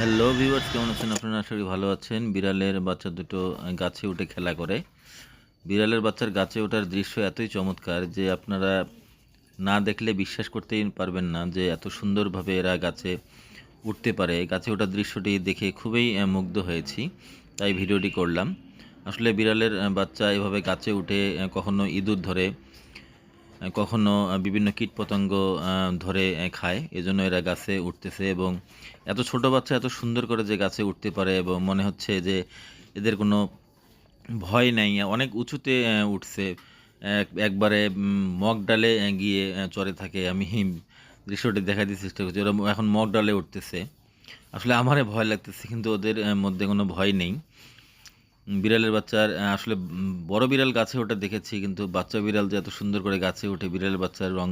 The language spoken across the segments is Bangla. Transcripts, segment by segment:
হ্যালো ভিউয়ার্স কেমন আছেন? আপনারা আশা করি ভালো আছেন। বিড়ালের বাচ্চা দুটো গাছে উঠে খেলা করে। বিড়ালের বাচ্চার গাছে ওঠার দৃশ্য এতই চমৎকার যে আপনারা না দেখলে বিশ্বাস করতেই পারবেন না যে এত সুন্দরভাবে এরা গাছে উঠতে পারে। গাছে ওঠার দৃশ্যটি দেখে খুবই মুগ্ধ হয়েছি, তাই ভিডিওটি করলাম। আসলে বিড়ালের বাচ্চা এভাবে গাছে উঠে কখনো ইঁদুর ধরে কখনো বিভিন্ন কীটপতঙ্গ ধরে খায়। এজন্য এরা গাছে উঠতেছে এবং এত ছোট বাচ্চা এত সুন্দর করে যে গাছে উঠতে পারে এবং মনে হচ্ছে যে এদের কোনো ভয় নেই। অনেক উঁচুতে উঠছে। একবারে মগ ডালে গিয়ে চড়ে থাকে। আমি দৃশ্যটি দেখা দেখাতে চেষ্টা করছি। ওরা এখন মগ ডালে উঠতেছে। আসলে আমারে ভয় লাগতেছে, কিন্তু ওদের মধ্যে কোনো ভয় নেই। বিড়ালের বাচ্চার আসলে বড় বিড়াল গাছে ওঠা দেখেছি, কিন্তু বাচ্চা বিড়াল যে এত সুন্দর করে গাছে ওঠে, বিড়ালের বাচ্চার রং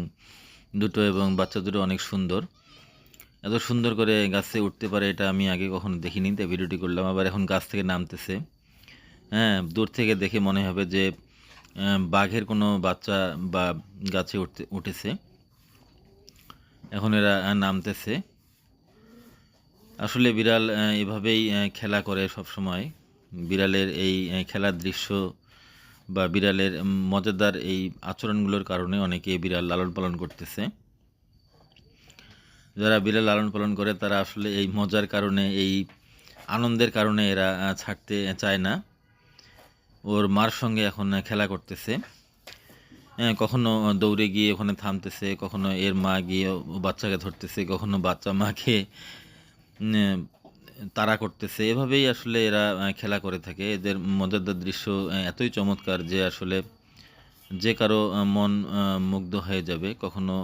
দুটো এবং বাচ্চা দুটো অনেক সুন্দর। এত সুন্দর করে গাছে উঠতে পারে এটা আমি আগে কখনো দেখিনি, তাই ভিডিওটি করলাম, আবার এখন গাছ থেকে নামতেছে। হ্যাঁ দূর থেকে দেখে মনে হবে যে বাঘের কোনো বাচ্চা বা গাছে উঠতে, উঠেছে। এখন এরা নামতেছে। আসলে বিড়াল এভাবেই খেলা করে সব সময় বিড়ালের এই খেলার দৃশ্য বা বিড়ালের মজাদার এই আচরণগুলোর কারণে অনেকে বিড়াল লালন পালন করতেছে। যারা বিড়াল লালন পালন করে, তারা আসলে এই মজার কারণে, এই আনন্দের কারণে এরা ছাড়তে চায় না। ওর মার সঙ্গে এখন খেলা করতেছে। কখনো দৌড়ে গিয়ে ওখানে থামতেছে, কখনো এর মা গিয়ে বাচ্চাকে ধরতেছে, কখনো বাচ্চা মাকে তাড়া করতেছে। এভাবেই আসলে এরা খেলা করে থাকে। এদের মজাদার দৃশ্য এতই চমৎকার যে আসলে যে কারও মন মুগ্ধ হয়ে যাবে, কখনো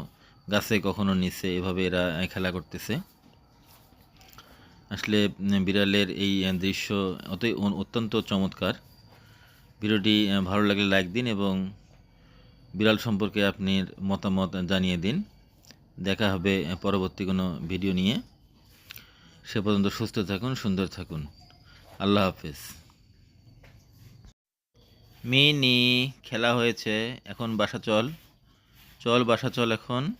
গাছে, কখনো নিচে, এভাবে এরা খেলা করতেছে। আসলে বিড়ালের এই দৃশ্য অতই অত্যন্ত চমৎকার। ভিডিওটি ভালো লাগলে লাইক দিন এবং বিড়াল সম্পর্কে আপনি মতামত জানিয়ে দিন। দেখা হবে পরবর্তী কোনো ভিডিও নিয়ে। সে পর্যন্ত সুস্থ থাকুন, সুন্দর থাকুন। আল্লাহ হাফেজ। মিনি, খেলা হয়েছে। এখন বাসা চল। চল বাসা চল এখন।